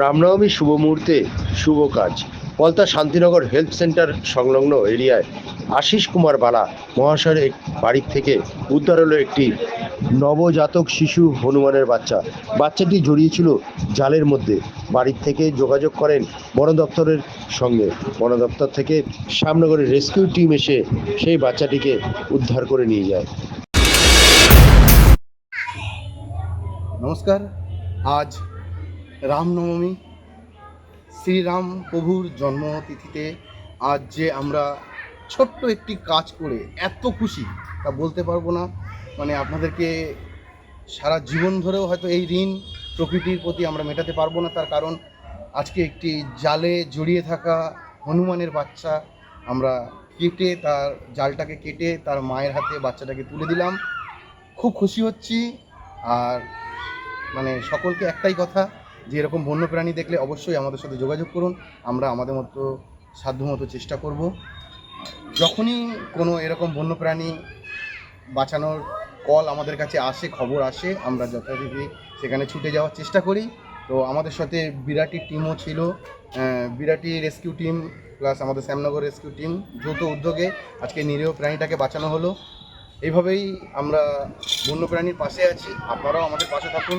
রামনবমী শুভ মুহূর্তে শুভ কাজ। Palta Shantinagar health centre সংলগ্ন এরিয়ায় আশিস কুমার বালা মহাশয়ের এক বাড়ির থেকে উদ্ধার হলো একটি নবজাতক শিশু হনুমানের বাচ্চা। বাচ্চাটি জড়িয়েছিল জালের মধ্যে। বাড়ির থেকে যোগাযোগ করেন বন দপ্তরের সঙ্গে। বন দপ্তর থেকে শ্যামনগরের রেস্কিউ টিম এসে সেই বাচ্চাটিকে উদ্ধার করে নিয়ে যায়। নমস্কার। আজ রামনবমী। শ্রীরাম প্রভুর জন্মতিথিতে আজ যে আমরা ছোট্ট একটি কাজ করে এত খুশি, তা বলতে পারব না। মানে আপনাদেরকে সারা জীবন ধরেও হয়তো এই ঋণ প্রকৃতির প্রতি আমরা মেটাতে পারব না। তার কারণ আজকে একটি জালে জড়িয়ে থাকা হনুমানের বাচ্চা আমরা কেটে তার জালটাকে কেটে তার মায়ের হাতে বাচ্চাটাকে তুলে দিলাম। খুব খুশি হচ্ছি। আর মানে সকলকে একটাই কথা যে এরকম বন্যপ্রাণী দেখলে অবশ্যই আমাদের সাথে যোগাযোগ করুন। আমরা আমাদের মতো সাধ্যমতো চেষ্টা করব। যখনই কোনো এরকম বন্যপ্রাণী বাঁচানোর কল আমাদের কাছে আসে, খবর আসে, আমরা যথারীতি সেখানে ছুটে যাওয়ার চেষ্টা করি। তো আমাদের সাথে বিরাটি টিমও ছিল। বিরাটি রেস্কিউ টিম প্লাস আমাদের শ্যামনগর রেস্কিউ টিম যৌথ উদ্যোগে আজকে নিরীহ প্রাণীটাকে বাঁচানো হলো। এইভাবেই আমরা বন্যপ্রাণীর পাশে আছি। আপনারাও আমাদের পাশে থাকুন।